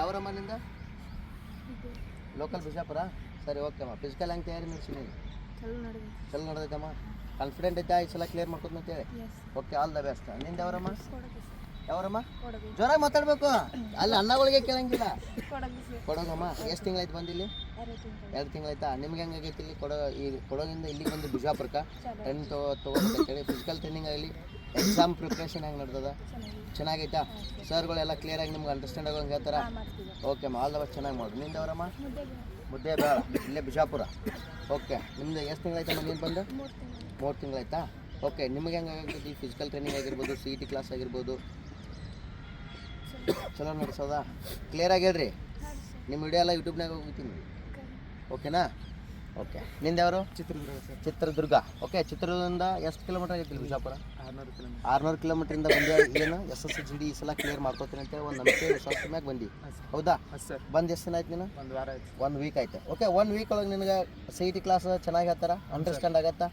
ಯಾವರಮ್ಮ ಮನೆಯಿಂದ? ಲೋಕಲ್ ಬಿಜಾಪುರ? ಸರಿ ಓಕೆ ಅಮ್ಮ. ಫಿಸಿಕಲ್ ಹೆಂಗೆ ತಯಾರಿ ನೀನು? ಚಲೋ ನಡೆದ ಚಲೋ ನಡೆದೈತಮ್ಮ? ಕಾನ್ಫಿಡೆಂಟ್ ಐತಾ? ಈ ಸಲ ಕ್ಲಿಯರ್ ಮಾಡ್ಕೊತ ಅಂತೇಳಿ? ಓಕೆ ಆಲ್ ದ ಬೆಸ್ಟ್ನಿಂದ ಯಾವರಮ್ಮ? ಯಾವರಮ್ಮ? ಜ್ವರ ಮಾತಾಡ್ಬೇಕು. ಅಲ್ಲಿ ಅಣ್ಣಗಳಿಗೆ ಕೇಳಂಗಿಲ್ಲ. ಕೊಡೋಗಮ್ಮ ಎಷ್ಟು ತಿಂಗಳಾಯ್ತು ಬಂದಿಲ್ಲಿ? ಎರಡು ತಿಂಗಳು ಎರಡು ತಿಂಗಳಾಯ್ತಾ? ನಿಮ್ಗೆ ಹೆಂಗಾಗೈತಿ ಇಲ್ಲಿ ಕೊಡೋ ಈ ಕೊಡೋಗಿಂದ ಇಲ್ಲಿಗೆ ಬಂದು ಬಿಜಾಪುರಕ್ಕೆ? ಟ್ರೆಂಡ್ ತಗೋ ತಗೋ ತೊಗೊಂಡು ಫಿಸಿಕಲ್ ಟ್ರೈನಿಂಗ್ ಆಗಲಿ. ಎಕ್ಸಾಮ್ ಪ್ರಿಪ್ರೇಷನ್ ಹೆಂಗೆ ನಡ್ದದ? ಚೆನ್ನಾಗಿ ಚೆನ್ನಾಗೈತಾ? ಸರ್ಗಳೆಲ್ಲ ಕ್ಲಿಯರಾಗಿ ನಿಮ್ಗೆ ಅಂಡರ್ಸ್ಟ್ಯಾಂಡ್ ಆಗೋಂಗೆ ಹೇಳ್ತಾರ? ಹಾಂ ಮಾಡ್ತೀವಿ. ಓಕೆ ಆಲ್ ದ ಬೆಸ್ಟ್ ಚೆನ್ನಾಗಿ ಮಾಡಿ ನಿಂದ ಅವರಮ್ಮ? ಮುದ್ದೆ ಬೇಡ. ಇಲ್ಲೇ ಬಿಜಾಪುರ. ಓಕೆ ನಿಮ್ದು ಎಷ್ಟು ತಿಂಗಳಾಯ್ತಮ್ಮ ನೀನು ಬಂದು? ಮೂರು ತಿಂಗಳು. ಮೂರು ತಿಂಗಳಾಯ್ತಾ? ಓಕೆ ನಿಮಗೆ ಹೆಂಗೆ ಆಗೈತಿ ಫಿಸಿಕಲ್ ಟ್ರೈನಿಂಗ್ ಆಗಿರ್ಬೋದು ಸಿ ಇ ಟಿ ಕ್ಲಾಸ್ ಆಗಿರ್ಬೋದು? ಚಲೋ ನಡೆಸೋದಾ? ಕ್ಲಿಯರಾಗಿ ಹೇಳ್ರಿ. ಹಾಂ ಸರ್. ನಿಮ್ಮ ವಿಡಿಯೋ ಎಲ್ಲ ಯೂಟ್ಯೂಬ್ನಾಗ ಹೋಗ್ತೀನಿ ಓಕೆನಾ ಓಕೆ. ನಿಂದ ಯಾವರು? ಚಿತ್ರದುರ್ಗ ಸರ್. ಚಿತ್ರದುರ್ಗ. ಓಕೆ ಚಿತ್ರದುರ್ಗದಿಂದ ಎಷ್ಟು ಕಿಲೋಮೀಟರ್ ಆಗೈತಿ ಬಿಜಾಪುರ? ಆರ್ನೂರು ಕಿಲೋಮೀಟರ್ ಆರುನೂರು ಕಿಲೋಮೀಟ್ರಿಂದ ಬಂದು ಏನು? ಎಸ್ ಎಸ್ ಜಿ ಡಿ ಈ ಸಲ ಕ್ಲಿಯರ್ ಮಾಡ್ಕೋತೀನಿ ಅಂತ ಒಂದು ನಂಬಿಕೆ ವಿಶ್ವಾಸ ಮ್ಯಾಗ ಬಂದು. ಹೌದಾ? ಸರ್. ಬಂದು ಎಷ್ಟು ದಿನ ಆಯ್ತು ನೀನು? ಒಂದು ವಾರ ಆಯ್ತು ಒಂದು ವೀಕ್ ಆಯ್ತು. ಓಕೆ ಒನ್ ವೀಕ್ ಒಳಗೆ ನಿನಗೆ ಸಿ ಇ ಟಿ ಕ್ಲಾಸ್ ಚೆನ್ನಾಗಿ ಹೇಳ್ತಾರ? ಅಂಡರ್ಸ್ಟ್ಯಾಂಡ್ ಆಗತ್ತಾ?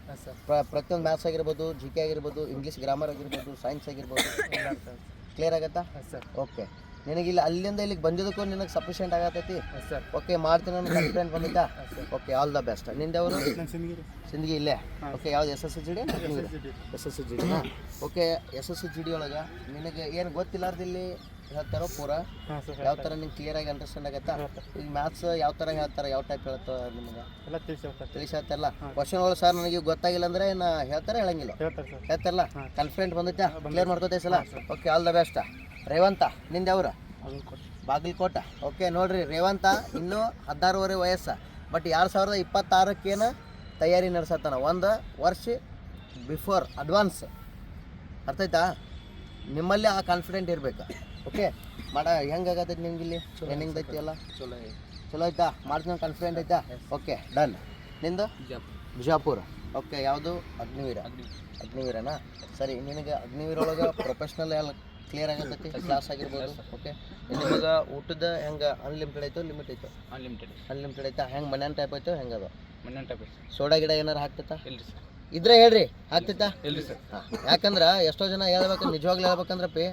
ಪ್ರತಿಯೊಂದು ಮ್ಯಾಥ್ಸ್ ಆಗಿರ್ಬೋದು ಜಿ ಕೆ ಆಗಿರ್ಬೋದು ಇಂಗ್ಲೀಷ್ ಗ್ರಾಮರ್ ಆಗಿರ್ಬೋದು ಸೈನ್ಸ್ ಆಗಿರ್ಬೋದು ಕ್ಲಿಯರ್ ಆಗತ್ತಾ? ಸರ್. ಓಕೆ. ನಿನಗೆ ಇಲ್ಲಿ ಅಲ್ಲಿಂದ ಇಲ್ಲಿಗೆ ಬಂದಿದ್ದಕ್ಕೂ ನಿನಗೆ ಸಫಿಷಿಯೆಂಟ್ ಆಗತ್ತೈತಿ. ಓಕೆ ಮಾಡ್ತೀನಿ ಅನ್ನೋ ಕಂಪ್ಲೇಂಟ್ ಬಂದಿದ್ದಾ ಓಕೆ ಆಲ್ ದ ಬೆಸ್ಟ್ ನಿಂದವರು ಅವರು? ಸಿಂದಗಿ ಇಲ್ಲೇ? ಓಕೆ ಯಾವ್ದು S S G D. S S S G D okay S S G D ಒಳಗೆ ನಿನಗೆ ಏನು ಗೊತ್ತಿಲ್ಲಾರ್ದಿಲ್ಲಿ ಹೇಳ್ತಾರೋ ಪೂರ? ಯಾವ ಥರ ನಿಂಗೆ ಕ್ಲಿಯರ್ ಆಗಿ ಅಂಡರ್ಸ್ಟ್ಯಾಂಡ್ ಆಗತ್ತಾ? ಈಗ ಮ್ಯಾಥ್ಸ್ ಯಾವ ಥರ ಹೇಳ್ತಾರೆ ಯಾವ ಟೈಪ್ ಹೇಳ್ತಾರೆ ನಿಮಗೆ? ಎಲ್ಲ ತಿಳಿಸಿ ಹೇಳ್ತಾರೆ ತಿಳಿಸಿ ಹೇಳ್ತಾರಲ್ಲ ಕ್ವಶನ್ ಒಳಗೆ ಸರ್ ನನಗೆ ಗೊತ್ತಾಗಿಲ್ಲ ಅಂದ್ರೆ ನಾ ಹೇಳ್ತಾರೆ ಹೇಳಂಗಿಲ್ಲ? ಹೇಳ್ತಾರಲ್ಲ? ಕಾನ್ಫಿಡೆಂಟ್ ಬಂದೈತಾ clear ಮಾಡ್ಕೋತೈಸಲ್ಲ okay all the best Revanth ನಿಂದ ಯಾವ್ರ ಬಾಗಲಕೋಟ. ಓಕೆ ನೋಡ್ರಿ ರೇವಂತ ಇನ್ನೂ ಹದಿನಾರುವರೆ ವಯಸ್ಸು. ಬಟ್ ಎರಡು ಸಾವಿರದ ಇಪ್ಪತ್ತಾರಕ್ಕೇನು ತಯಾರಿ ನಡೆಸತ್ತಾನ. ಒಂದು ವರ್ಷ ಬಿಫೋರ್ ಅಡ್ವಾನ್ಸ್ ಅರ್ಥ ಆಯ್ತಾ? ನಿಮ್ಮಲ್ಲಿ ಆ ಕಾನ್ಫಿಡೆಂಟ್ ಇರಬೇಕು. ಓಕೆ ಮಾಡ ಹೆಂಗಾಗತ್ತೈತಿ ನಿಮ್ಗೆ ಇಲ್ಲಿ? ಟ್ರೈನಿಂಗ್ ಐತಿ ಎಲ್ಲ ಚಲೋ ಚಲೋ ಆಯ್ತಾ ಮಾಡ್ತೀನಿ ಕಾನ್ಫಿಡೆಂಟ್ ಆಯ್ತಾ ಓಕೆ ಡನ್ ನಿಂದು? ಬಿಜಾಪುರ. ಓಕೆ ಯಾವುದು? ಅಗ್ನಿವೀರ. ಅಗ್ನಿವೀರನಾ? ಸರಿ ನಿನಗೆ ಅಗ್ನಿವೀರ ಒಳಗೆ ಪ್ರೊಫೆಷ್ನಲ್ ಎಲ್ಲ ಕ್ಲಿಯರ್ ಆಗತ್ತೆ ಕ್ಲಾಸ್ ಆಗಿರ್ಬೋದು ಓಕೆ ನಿಮಗೆ ಊಟದ ಹೆಂಗೆ ಅನ್ಲಿಮಿಟೆಡ್ ಐತೋ ಲಿಮಿಟ್ ಐತೋ ಅನ್ಲಿಮಿಟೆಡ್ ಅನ್ಲಿಮಿಟೆಡ್ ಐತಾ ಹೆಂಗೆ ಮನ್ಯಾನ ಟೈಪ್ ಐತೋ ಹೆಂಗೆ ಅದು? ಮನೆ ಟೈಪ್ ಸೋಡಾ ಗಿಡ ಏನಾರು ಹಾಕ್ತೈತಾ? ಇಲ್ರಿ ಸರ್. ಇದ್ರೆ ಹೇಳ್ರಿ ಹಾಕ್ತೈತಾ? ಇಲ್ರಿ ಸರ್. ಯಾಕಂದ್ರೆ ಎಷ್ಟೋ ಜನ ಹೇಳ್ಬೇಕು ನಿಜವಾಗ್ಲೂ ಹೇಳ್ಬೇಕಂದ್ರೆ ಪಿ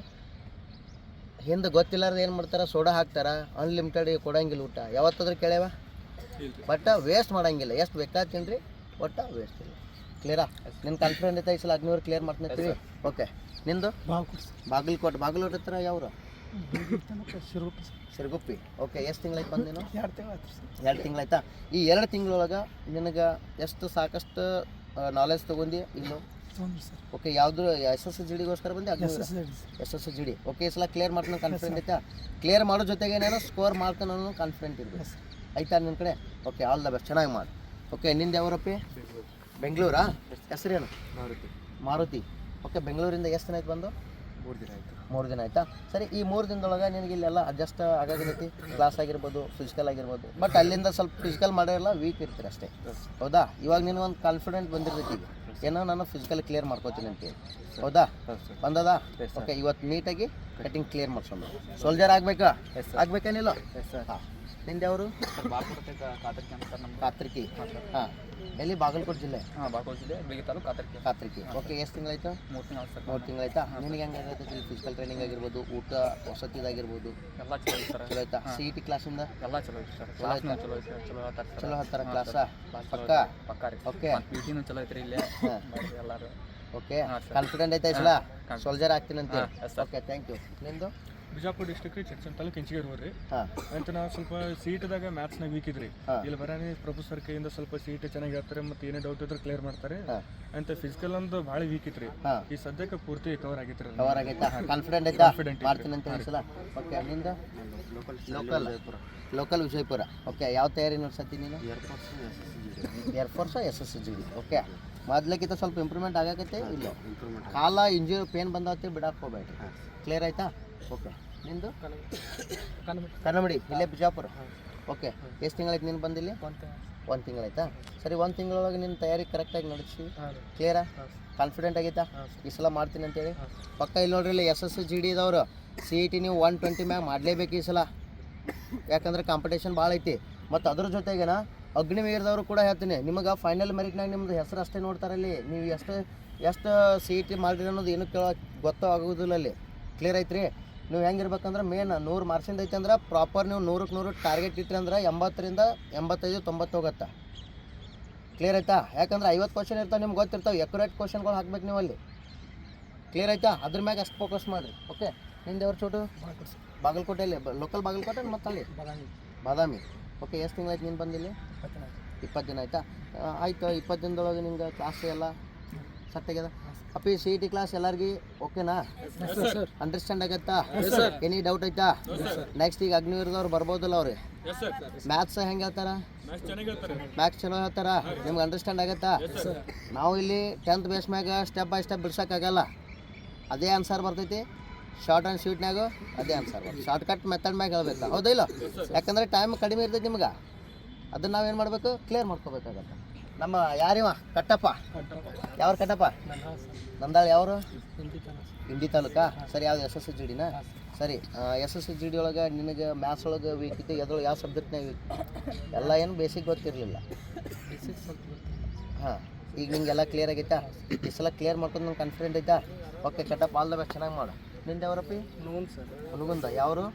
ಹಿಂದೆ ಗೊತ್ತಿಲ್ಲಾರ್ದು ಏನು ಮಾಡ್ತಾರೆ? ಸೋಡಾ ಹಾಕ್ತಾರೆ ಅನ್ಲಿಮಿಟೆಡ್ ಕೊಡಂಗಿಲ್ಲ ಊಟ. ಯಾವತ್ತಾದ್ರೂ ಕೇಳ್ಯಾವ ಬಟ್ ವೇಸ್ಟ್ ಮಾಡಂಗಿಲ್ಲ. ಎಷ್ಟು ಬೇಕಾದ ತಿನ್ರಿ ಒಟ್ಟು ವೇಸ್ಟ್ ಇಲ್ಲ. ಕ್ಲಿಯರಾ ನಿನ್ನ ಕಾನ್ಫಿಡೆಂಟ್ ಐತೆ ಈ ಸಲ ಅಗ್ನಿವ್ರು ಕ್ಲಿಯರ್ ಮಾಡ್ತೀನಿ ಓಕೆ ನಿಂದು? ಬಾಗಲಕೋಟೆ. ಬಾಗಲಕೋಟೆ ಹತ್ರ ಯಾವ್ರು? ಶಿರಗುಪ್ಪಿ ಸರ್. ಸಿರುಗುಪ್ಪಿ ಓಕೆ ಎಷ್ಟು ತಿಂಗಳಾಯ್ತು ಬಂದು ನೀನು? ಎರಡು ತಿಂಗಳು ಆಯ್ತಾ ಸರ್. ಎರಡು ತಿಂಗಳಾಯ್ತಾ? ಈ ಎರಡು ತಿಂಗಳೊಳಗೆ ನಿನಗೆ ಎಷ್ಟು ಸಾಕಷ್ಟು ನಾಲೆಜ್ ತಗೊಂಡಿ ಇನ್ನು? ಓಕೆ ಯಾವ್ದು ಎಸ್ ಎಸ್ ಜಿಡಿಗೋಸ್ಕರ ಬಂದಿ? ಬಂದು S S D S S G D okay ಈ ಸಲ ಕ್ಲಿಯರ್ ಮಾಡ್ತಾನೆ ಕಾನ್ಫಿಡೆಂಟ್ ಐತಾ? ಕ್ಲಿಯರ್ ಮಾಡೋ ಜೊತೆಗೆ ಏನೇನೋ ಸ್ಕೋರ್ ಮಾಡ್ತಾನೆ ಅನ್ನೋ ಕಾನ್ಫಿಡೆಂಟ್ ಇರ್ತೀನಿ ಎಸ್ ಆಯ್ತಾ ನಿನ್ನ ಕಡೆ? ಓಕೆ ಆಲ್ ದ ಬೆಸ್ಟ್ ಚೆನ್ನಾಗಿ ಮಾಡಿ. ಓಕೆ ನಿಂದು ಯಾವರಪ್ಪಿ? ಬೆಂಗಳೂರಾ. ಹೆಸರೇನು? ಮಾರುತಿ. ಮಾರುತಿ. ಓಕೆ ಬೆಂಗಳೂರಿಂದ ಎಷ್ಟು ದಿನ ಆಯ್ತು ಬಂದು? ಮೂರು ದಿನ ಆಯಿತು. ಮೂರು ದಿನ ಆಯ್ತಾ? ಸರಿ ಈ ಮೂರು ದಿನದೊಳಗೆ ನಿನಗೆ ಇಲ್ಲೆಲ್ಲ ಅಡ್ಜಸ್ಟ್ ರೀತಿ ಕ್ಲಾಸ್ ಆಗಿರ್ಬೋದು ಫಿಸಿಕಲ್ ಆಗಿರ್ಬೋದು ಬಟ್ ಅಲ್ಲಿಂದ ಸ್ವಲ್ಪ ಫಿಸಿಕಲ್ ಮಾಡಿರಲ್ಲ ವೀಕ್ ಇರ್ತೀರ ಅಷ್ಟೇ. ಹೌದಾ? ಇವಾಗ ನೀನು ಒಂದು ಕಾನ್ಫಿಡೆಂಟ್ ಬಂದಿರ್ತೈತಿ ಏನೋ ನಾನು ಫಿಸಿಕಲ್ ಕ್ಲಿಯರ್ ಮಾಡ್ಕೋತೀನಿ ಅಂತೇಳಿ ಹೌದಾ? ಬಂದದ. ಓಕೆ ಇವತ್ತು ನೀಟಾಗಿ ಕಟಿಂಗ್ ಕ್ಲಿಯರ್ ಮಾಡ್ಸೋಣ. ಸೋಲ್ಜರ್ ಆಗ್ಬೇಕಾ? ಆಗ್ಬೇಕೇನಿಲ್ಲ ಹಾಂ. ನಮ್ದು. ಕಾತ್ರಿಕಿ. ಹಾಂ. ಎಲ್ಲಿ? ಬಾಗಲಕೋಟೆ ಜಿಲ್ಲೆ? ಹಾಂ ಬಾಲ್ಕೋಟ್ ಜಿಲ್ಲೆ ಬೆಳಗ್ಗೆ ತಾಲೂಕು ಕಾತರ್ಕಿ. ಕಾತ್ರಿಕಿ. ಓಕೆ ಎಷ್ಟು ತಿಂಗಳಾಯ್ತು? ಮೂರು ತಿಂಗಳು ಸರ್. ಮೂರು ತಿಂಗಳಾಯ್ತಾ ನಿನಗೆ ಹೆಂಗೆ ಆಗೈತೆ ಫಿಸಿಕಲ್ ಟ್ರೈನಿಂಗ್ ಆಗಿರ್ಬೋದು ಊಟ ವಸತಿದಾಗಿರ್ಬೋದು? ಎಲ್ಲ ಚಲೋ ಐತೆ ಸರ್. ಚಲೋ ಆಯ್ತಾ ಸಿ ಇ ಟಿ ಕ್ಲಾಸಿಂದ ಎಲ್ಲ ಚಲೋ ಐತೆ ಸರ್. ಕ್ಲಾಸ್ನು ಚಲೋ ಐತೆ ಚಲೋ ಹೇಳ್ತಾರೆ ಸರ್. ಚಲೋ ಹೇಳ್ತಾರ ಕ್ಲಾಸ ಕ್ಲಾಸ್ ಪಕ್ಕ? ಪಕ್ಕ ರೀ. ಓಕೆ ಪಿ ಟಿನೂ ಚಲೋ ಐತ್ರಿ ಇಲ್ಲೇ. ಎಲ್ಲರೂ. ಓಕೆ ಕಾನ್ಫಿಡೆಂಟ್ ಐತೆ ಹಾಂ. ಸೋಲ್ಜರ್ ಆಗ್ತೀನಿ ಅಂತ ಹಾಂ, yes, sir. Okay thank you ನಿಂದು? ಬಿಜಾಪುರ ಡಿಸ್ಟ್ರಿಕ್ಟ್ ರೀ ಚರ್ಚನ್ ತಾಲೂಕು ಇಂಚಿಗೇರಿ ಊರು ರೀ ಅಂತ ನಾವು ಸ್ವಲ್ಪ ಸೀಟ್ದಾಗ ಮ್ಯಾಥ್ಸ್ನಾಗ ವೀಕ್ ಇದ್ರಿ. ಇಲ್ಲಿ ಬರಾನಿ ಪ್ರೊಫೆಸರ್ ಕೈಯಿಂದ ಸ್ವಲ್ಪ ಸೀಟ್ ಚೆನ್ನಾಗಿ ಹೇಳ್ತಾರೆ ಮತ್ತೆ ಏನೇ ಡೌಟ್ ಇದ್ರೆ ಕ್ಲಿಯರ್ ಮಾಡ್ತಾರೆ. ಅಂತ ಫಿಸಿಕಲ್ ಒಂದು ಭಾಳ ವೀಕ್ ಇತ್ರಿ ಈ ಸದ್ಯಕ್ಕೆ ಪೂರ್ತಿ ಕವರ್ ಆಗಿತ್ತು. ಕವರ್ ಆಗೈತಾ ಕಾನ್ಫಿಡೆಂಟ್ ಐತಾ ಕಾನ್ಫಿಡೆಂಟ್. ಮಾಡ್ತೀನಿ ಅಂತ ಸಲ ಓಕೆ ಅಲ್ಲಿಂದ? Local local Vijayapura. ಓಕೆ ಯಾವ ತಯಾರಿ ನಡೆಸತ್ತಿ ನೀನು? Air force S S G okay ಮೊದ್ಲಕ್ಕಿಂತ ಸ್ವಲ್ಪ ಇಂಪ್ರೂವ್ಮೆಂಟ್ ಆಗಕತ್ತೆ ಇಲ್ಲ? ಕಾಲ ಇಂಜುರಿ ಪೇನ್ ಬಂದಾಗ ಬಿಡಕ್ಕೆ ಹೋಗ್ಬೇಡ್ರಿ. ಕ್ಲಿಯರ್ ಆಯ್ತಾ? ಓಕೆ ನಿಂದು? ಕನ್ನಮಡಿ ಇಲ್ಲೇ ಬಿಜಾಪುರ. ಓಕೆ ಎಷ್ಟು ತಿಂಗಳಾಯ್ತು ನೀನು ಬಂದಿಲ್ಲಿ? ಒಂದು ತಿಂಗಳಾಯ್ತಾ? ಸರಿ ಒಂದು ತಿಂಗಳೊಳಗೆ ನಿನ್ನ ತಯಾರಿ ಕರೆಕ್ಟಾಗಿ ನಡೆಸಿ ಕ್ಲಿಯರಾ ಕಾನ್ಫಿಡೆಂಟ್ ಆಗೈತಾ ಈ ಸಲ ಮಾಡ್ತೀನಿ ಅಂತೇಳಿ. ಪಕ್ಕ ಇಲ್ಲಿ ನೋಡ್ರಿ ಇಲ್ಲಿ ಎಸ್ ಎಸ್ ಜಿ ಡಿ ಇದಾವ್ರು ಸಿ ಇ ಟಿ ನೀವು ಒನ್ ಟ್ವೆಂಟಿ ಮ್ಯಾಗ ಮಾಡಲೇಬೇಕು ಈ ಸಲ. ಯಾಕಂದ್ರೆ ಕಾಂಪಿಟೇಷನ್ ಭಾಳ ಐತಿ. ಮತ್ತು ಅದ್ರ ಜೊತೆಗೇನ ಅಗ್ನಿವೀರದವರು ಕೂಡ ಹೇಳ್ತೀನಿ ನಿಮಗೆ ಫೈನಲ್ ಮೆರಿಟ್ನಾಗ ನಿಮ್ಮದು ಹೆಸರು ಅಷ್ಟೇ ನೋಡ್ತಾರಲ್ಲಿ ನೀವು ಎಷ್ಟು ಎಷ್ಟು ಸಿ ಇ ಟಿ ಮಾಡಿರಿ ಅನ್ನೋದು ಏನು ಕೇಳೋ ಗೊತ್ತೋ ಆಗೋದಿಲ್ಲ ಅಲ್ಲಿ. ಕ್ಲಿಯರ್ ಐತ್ರಿ? ನೀವು ಹೆಂಗಿರ್ಬೇಕಂದ್ರೆ ಮೇನ್ ನೂರು ಮಾರ್ಸಿಂದ ಐತೆ ಅಂದ್ರೆ ಪ್ರಾಪರ್ ನೀವು ನೂರಕ್ಕೆ ನೂರು ಟಾರ್ಗೆಟ್ ಇಟ್ಟರೆ ಅಂದ್ರೆ ಎಂಬತ್ತರಿಂದ ಎಂಬತ್ತೈದು ತೊಂಬತ್ತು ಹೋಗುತ್ತೆ. ಕ್ಲಿಯರ್ ಆಯ್ತಾ? ಯಾಕಂದ್ರೆ ಐವತ್ತು ಕ್ವಶನ್ ಇರ್ತಾವೆ ನಿಮ್ಗೆ ಗೊತ್ತಿರ್ತಾವೆ ಎಕ್ಯುರೇಟ್ ಕ್ವಶನ್ಗಳು ಹಾಕ್ಬೇಕು ನೀವು ಅಲ್ಲಿ. ಕ್ಲಿಯರ್ ಆಯ್ತಾ? ಅದ್ರ ಮ್ಯಾಗೆ ಅಷ್ಟು ಫೋಕಸ್ ಮಾಡಿರಿ. ಓಕೆ ನಿಂದು ಅವ್ರ ಚೋಟು? ಬಾಗಲಕೋಟೆಯಲ್ಲಿ ಲೋಕಲ್ ಬಾಗಲಕೋಟೆ ಮತ್ತೆ ಅಲ್ಲಿ? ಬಾದಾಮಿ. ಓಕೆ ಎಷ್ಟು ತಿಂಗಳಾಯ್ತು ನೀನು ಬಂದಿಲ್ಲಿ ಇಪ್ಪತ್ತು ದಿನ. ಆಯಿತು? ಆಯ್ತು ಇಪ್ಪತ್ತು ದಿನದೊಳಗೆ ನಿಮ್ಗೆ ಕ್ಲಾಸ್ ಎಲ್ಲ? ಸೆಟ್ ಆಗ್ಯದ ಅಪ್ಪಿ ಸಿ ಇ ಟಿ ಕ್ಲಾಸ್ ಎಲ್ಲರಿಗೂ ಓಕೆನಾ ಅಂಡರ್ಸ್ಟ್ಯಾಂಡ್ ಆಗತ್ತಾ? ಎನಿ ಡೌಟ್ ಐತಾ? ನೆಕ್ಸ್ಟ್ ಈಗ ಅಗ್ನಿವೀರದವ್ರು ಬರ್ಬೋದಲ್ಲ ಅವ್ರಿ. ಮ್ಯಾಥ್ಸ್ ಹೆಂಗೆ ಹೇಳ್ತಾರ? ಮ್ಯಾಥ್ಸ್ ಚಲೋ ಹೇಳ್ತಾರ? ನಿಮ್ಗೆ ಅಂಡರ್ಸ್ಟ್ಯಾಂಡ್ ಆಗತ್ತಾ? ನಾವು ಇಲ್ಲಿ ಟೆಂತ್ ಬೇಸ್ ಮ್ಯಾಗ ಸ್ಟೆಪ್ ಬೈ ಸ್ಟೆಪ್ ಬಿಡ್ಸೋಕ್ಕಾಗಲ್ಲ ಅದೇ ಆನ್ಸರ್ ಬರ್ತೈತಿ. ಶಾರ್ಟ್ ಆ್ಯಂಡ್ ಸ್ವೀಟ್ನಾಗ ಅದೇ ಆನ್ಸರ್ ಶಾರ್ಟ್ ಕಟ್ ಮೆಥಡ್ ಮ್ಯಾಗ ಹೇಳ್ಬೇಕು? ಹೌದಿಲ್ಲ ಯಾಕಂದ್ರೆ ಟೈಮ್ ಕಡಿಮೆ ಇರ್ತೈತಿ ನಿಮ್ಗೆ. ಅದನ್ನ ನಾವೇನು ಮಾಡಬೇಕು? ಕ್ಲಿಯರ್ ಮಾಡ್ಕೋಬೇಕಾಗತ್ತೆ. ನಮ್ಮ ಯಾರಿವ? ಕಟ್ಟಪ್ಪ. ಯಾವ್ರ ಕಟ್ಟಪ್ಪ? ನಂದಾಳ ಯಾವರು? ಇಂಡಿ ತಾಲೂಕಾ. ಸರಿ ಯಾವ್ದು ಎಸ್ ಎಸ್ ಜಿ ಡಿನ? ಸರಿ. ಎಸ್ ಎಸ್ ಜಿ ಡಿ ಒಳಗೆ ನಿನಗೆ ಮ್ಯಾಥ್ಸ್ ಒಳಗೆ ವೀಕಿತ್ತು ಇತ್ತು ಅದ್ರೊಳಗೆ ಯಾವ ಸಬ್ಜೆಕ್ಟ್ನಾಗ ವೀಕ್ ಎಲ್ಲ ಏನು ಬೇಸಿಕ್ ಗೊತ್ತಿರಲಿಲ್ಲ. ಹಾಂ ಈಗ ನಿಂಗೆಲ್ಲ ಕ್ಲಿಯರ್ ಆಗೈತಾ? ಈ ಸಲ ಕ್ಲಿಯರ್ ಮಾಡ್ಕೊಂಡು ನಂಗೆ ಕಾನ್ಫಿಡೆಂಟ್ ಐತಾ? Okay Kattappa all the best ಚೆನ್ನಾಗಿ ಮಾಡು. ನಿಂದ ಯಾವ್ರಪ್ಪಿ? ಹುನಗುಂದ. ಯಾವರು?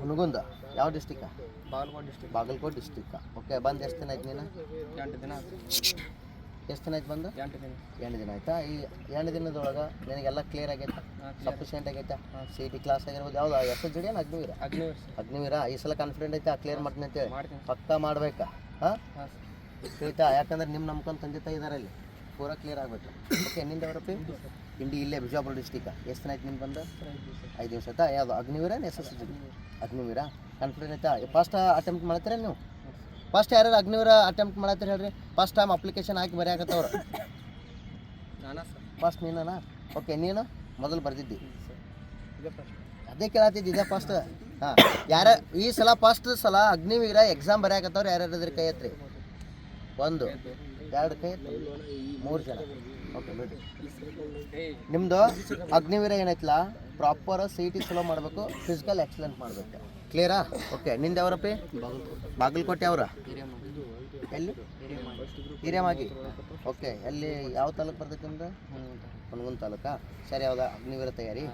ಹುನಗುಂದ. ಯಾವ district Bagalkote district Bagalkote district okay ಬಂದು ಎಷ್ಟು ದಿನ ಆಯ್ತು ನೀನು? ಎಂಟು ದಿನ ಎಷ್ಟು ದಿನ ಆಯ್ತು ಬಂದು? ಎಂಟು ದಿನ. ಎಂಟು ದಿನ ಆಯ್ತಾ? ಈ ಎಂಟು ದಿನದೊಳಗೆ ನಿನಗೆಲ್ಲ ಕ್ಲಿಯರ್ ಆಗೈತೆ? ಸಫಿಷಿಯೆಂಟ್ ಆಗೈತೆ? ಸಿ ಟಿ ಕ್ಲಾಸ್ ಆಗಿರ್ಬೋದು ಯಾವ್ದು? ಎಸ್ ಎಸ್ ಡಿ ಏನು ಅಗ್ನಿವೀರ ಅಗ್ನಿವೀರ್ ಅಗ್ನಿವೀರ ಈ ಸಲ ಕಾನ್ಫಿಡೆಂಟ್ ಐತೆ? ಕ್ಲಿಯರ್ ಮಾಡ್ತೀನಿ ಅಂತೇಳಿ? ಪಕ್ಕ ಮಾಡ್ಬೇಕಾ? ಹಾಂ? ತಿಳಿತಾ ಯಾಕಂದ್ರೆ ನಿಮ್ಮ ನಂಬ್ಕೊಂಡು ತಂದೆ ತಾಯಿ ಇದಾರೆ ಅಲ್ಲಿ. ಪೂರಾ ಕ್ಲಿಯರ್ ಆಗಬೇಕು. ಓಕೆ ನಿಂದ ಅವರಪ್ಪಿ ಇಂಡಿ ಇಲ್ಲೇ ಬಿಜಾಪುರ ಡಿಸ್ಟಿಕ್ ಎಷ್ಟು ದಿನ ಆಯ್ತು ನಿಮ್ಗೆ ಬಂದು? ಐದು ದಿವಸ ಆಯ್ತಾ? ಯಾವುದು Agniveer S S Agniveer? Confident ಆಯ್ತಾ? ಫಸ್ಟ್ ಅಟೆಂಪ್ಟ್ ಮಾಡ್ತೀರ ನೀವು? ಫಸ್ಟ್ ಯಾರ್ಯಾರು ಅಗ್ನಿವೀರ ಅಟೆಂಪ್ಟ್ ಮಾಡತ್ತೀರಿ ಹೇಳ್ರಿ? ಫಸ್ಟ್ ಟೈಮ್ ಅಪ್ಲಿಕೇಶನ್ ಹಾಕಿ ಬರೆಯಾಕತ್ತವ್ರು ಫಸ್ಟ್ ನೀನಾ ಓಕೆ ನೀನು? ಮೊದಲು ಬರ್ದಿದ್ದಿ. ಅದೇ ಕೇಳತ್ತಿದ್ದು ಇದೇ ಫಸ್ಟ್ ಹಾಂ ಯಾರ ಈ ಸಲ ಫಸ್ಟ್ ಸಲ ಅಗ್ನಿವೀರ ಎಕ್ಸಾಮ್ ಬರೆಯಾಕತ್ತವ್ರು ಯಾರ್ಯಾರು ಇದ್ರಿ ಕೈ ಐತ್ರಿ ಒಂದು ಎರಡು ಕೈ ಮೂರು ಜನ. ನಿಮ್ಮದು ಅಗ್ನಿವೀರ ಏನೈತಲ್ಲ ಪ್ರಾಪರ್ ಸಿ ಟಿ ಚಲೋ ಮಾಡಬೇಕು ಫಿಸಿಕಲ್ ಎಕ್ಸಲೆಂಟ್ ಮಾಡಬೇಕು. ಕ್ಲಿಯರಾ ಓಕೆ ನಿಂದ ಯಾವ್ರಪ್ಪಿ ಬಾಗಲಕೋಟೆ ಅವರ? ಎಲ್ಲಿ? ಹಿರೇಮಾಗಿ. ಓಕೆ ಎಲ್ಲಿ ಯಾವ ತಾಲೂಕು ಬರ್ತೈತೆ ನಿಮ್ದು? ಹನಗುಂದ ತಾಲೂಕಾ? ಸರಿ ಹೌದಾ ಅಗ್ನಿವೀರ ತಯಾರಿ.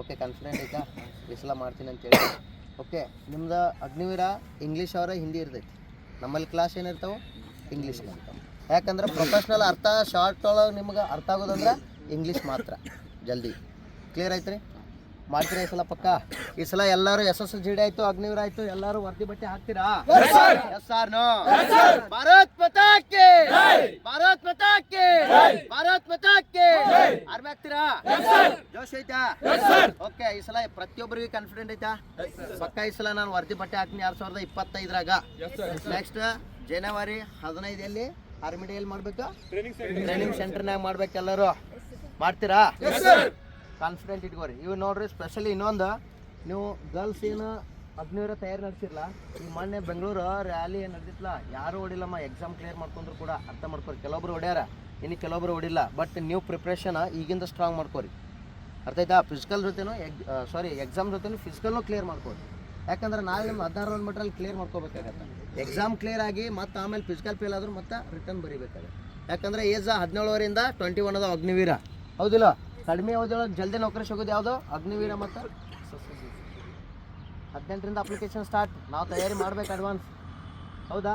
ಓಕೆ ಕಾನ್ಫಿಡೆಂಟ್ ಐತಾ? ಈ ಸಲ ಮಾಡ್ತೀನಿ ಅಂತೇಳಿ ಓಕೆ ನಿಮ್ದು ಅಗ್ನಿವೀರ ಇಂಗ್ಲೀಷ್ ಅವರ ಹಿಂದಿ ಇರ್ತೈತಿ. ನಮ್ಮಲ್ಲಿ ಕ್ಲಾಸ್ ಏನಿರ್ತಾವೆ ಇಂಗ್ಲೀಷ್ ಇರ್ತಾವೆ ಯಾಕಂದ್ರೆ ಪ್ರೊಫೆಷ್ನಲ್ ಅರ್ಥ ಶಾರ್ಟ್ ಒಳಗೆ ನಿಮ್ಗೆ ಅರ್ಥ ಆಗೋದಂದ್ರೆ ಇಂಗ್ಲೀಷ್ ಮಾತ್ರ. ಜಲ್ದಿ. ಕ್ಲಿಯರ್ ಆಯ್ತು ರೀ ಮಾಡ್ತೀರಾ ಈ ಸಲ ಪಕ್ಕ? ಈ ಸಲ ಎಲ್ಲರೂ ಎಸ್ ಎಸ್ ಜಿ ಡಿ ಆಯ್ತು ಅಗ್ನಿವೀರ ಆಯ್ತು ಎಲ್ಲರೂ ವರ್ದಿ ಬಟ್ಟೆ ಹಾಕ್ತೀರಾ? ಎಸ್ ಆರ್ ನೋ ಭಾರತ್ ಮತಾಕ್ಕೆ! ಭಾರತ್ ಮತಾಕ್ಕೆ! ಭಾರತ್ ಮತಾಕ್ಕೆ! ಆರ್ಮಿ ಹಾಕ್ತೀರಾ? ಜೋಶ್ ಐತಾ? ಓಕೆ ಈ ಸಲ ಪ್ರತಿಯೊಬ್ಬರಿಗೂ ಕಾನ್ಫಿಡೆಂಟ್ ಐತಾ? ಪಕ್ಕ ಈ ಸಲ ನಾನು ವರ್ದಿ ಬಟ್ಟೆ ಹಾಕ್ತೀನಿ ಎರಡ್ ಸಾವಿರದ ಇಪ್ಪತ್ತೈದರಾಗ. ನೆಕ್ಸ್ಟ್ ಜನವರಿ ಹದಿನೈದಲ್ಲಿ ಆರ್ಮಿ ಡೇ ಎಲ್ಲಿ ಮಾಡ್ಬೇಕು? ಟ್ರೈನಿಂಗ್ ಸೆಂಟರ್ನಾಗ ಮಾಡ್ಬೇಕು ಎಲ್ಲರೂ. ಮಾಡ್ತೀರಾ? ಕಾನ್ಫಿಡೆಂಟ್ ಇಟ್ಕೋರಿ. ಇವು ನೋಡ್ರಿ ಸ್ಪೆಷಲಿ ಇನ್ನೊಂದು ನೀವು ಗರ್ಲ್ಸ್ ಏನು ಅಗ್ನಿವೀರ ತಯಾರಿ ನಡೆಸಿರಲ್ಲ ಈ ಮೊನ್ನೆ ಬೆಂಗಳೂರು ರ್ಯಾಲಿ ಏನು ನಡೆದಿತ್ತಲ್ಲ ಯಾರು ಹೊಡಿಲ್ಲಮ್ಮ ಎಕ್ಸಾಮ್ ಕ್ಲಿಯರ್ ಮಾಡ್ಕೊಂಡ್ರು ಕೂಡ ಅರ್ಥ ಮಾಡ್ಕೊರಿ. ಕೆಲವೊಬ್ರು ಹೊಡ್ಯಾರ ಇನ್ನು ಕೆಲವೊಬ್ರು ಹೊಡಿಲ್ಲ ಬಟ್ ನೀವು ಪ್ರಿಪ್ರೇಷನ್ ಈಗಿಂದ ಸ್ಟ್ರಾಂಗ್ ಮಾಡ್ಕೋರಿ. ಅರ್ಥ ಆಯ್ತಾ? ಫಿಸಿಕಲ್ ಜೊತೆನೂ ಎಗ್ ಸಾರಿ ಎಕ್ಸಾಮ್ ಜೊತೆನೂ ಫಿಸಿಕಲ್ನು ಕ್ಲಿಯರ್ ಮಾಡ್ಕೋರಿ. ಯಾಕಂದ್ರೆ ನಾಳೆ ನಿಮ್ಮ ಹದಿನಾರು ಮಟ್ರಲ್ಲಿ ಕ್ಲಿಯರ್ ಮಾಡ್ಕೋಬೇಕಾಗತ್ತೆ. ಎಕ್ಸಾಮ್ ಕ್ಲಿಯರ್ ಆಗಿ ಮತ್ತೆ ಆಮೇಲೆ ಫಿಸಿಕಲ್ ಫೇಲ್ ಆದ್ರೂ ಮತ್ತೆ ರಿಟರ್ನ್ ಬರಿಬೇಕಾದ್ರೆ ಯಾಕಂದ್ರೆ ಏಜ್ ಹದಿನೇಳುವರಿಂದ ಟ್ವೆಂಟಿ ಒನ್ ಅದ ಅಗ್ನಿವೀರ. ಹೌದಿಲ್ಲ? ಕಡಿಮೆ ಅವಧಿಯೊಳಗೆ ಜಲ್ದಿ ನೌಕರಿ ಸಿಗೋದು ಯಾವುದು? ಅಗ್ನಿವೀರ ಮತ್ತು ಹದಿನೆಂಟರಿಂದ ಅಪ್ಲಿಕೇಶನ್ ಸ್ಟಾರ್ಟ್ ನಾವು ತಯಾರಿ ಮಾಡ್ಬೇಕು ಅಡ್ವಾನ್ಸ್ ಹೌದಾ?